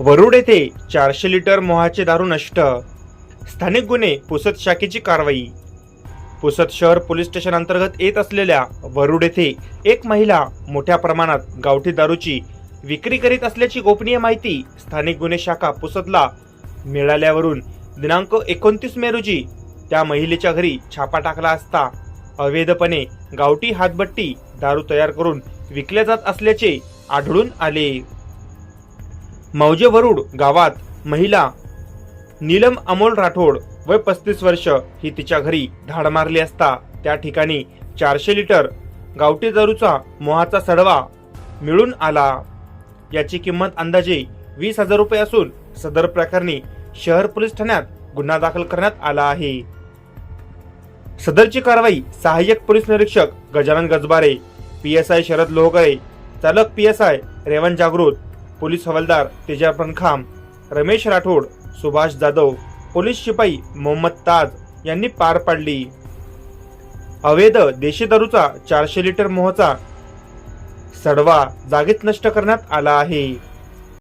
वरुड येथे चारशे लिटर मोहाचे दारू नष्ट. स्थानिक गुन्हे पुसद शाखेची कारवाई. पुसद शहर पोलीस स्टेशन अंतर्गत येत असलेल्या वरुड येथे एक महिला मोठ्या प्रमाणात गावठी दारूची विक्री करीत असल्याची गोपनीय माहिती स्थानिक गुन्हे शाखा पुसदला मिळाल्यावरून दिनांक एकोणतीस मे रोजी त्या महिलेच्या घरी छापा टाकला असता अवैधपणे गावठी हातभट्टी दारू तयार करून विकल्या जात असल्याचे आढळून आले. मौजे वरुड गावात महिला नीलम अमोल राठोड वय पस्तीस वर्ष ही तिच्या घरी धाड मारली असता. त्या ठिकाणी चारशे लिटर गावठी दारूचा मोहाचा सडवा मिळून आला. याची किंमत अंदाजे वीस हजार रुपये असून सदर प्रकरणी शहर पोलीस ठाण्यात गुन्हा दाखल करण्यात आला आहे. सदरची कारवाई सहाय्यक पोलीस निरीक्षक Gajanan Gajbare P S I Sharad Lohagale चालक P S I Revan Jagrut police हवालदार तेजा खाम रमेश राठोड सुभाष जाधव पोलीस शिपाई मोहम्मद ताज यांनी पार पाडली. अवैध देशी दारूचा चारशे लिटर मोहचा सडवा जागीच नष्ट करण्यात आला आहे.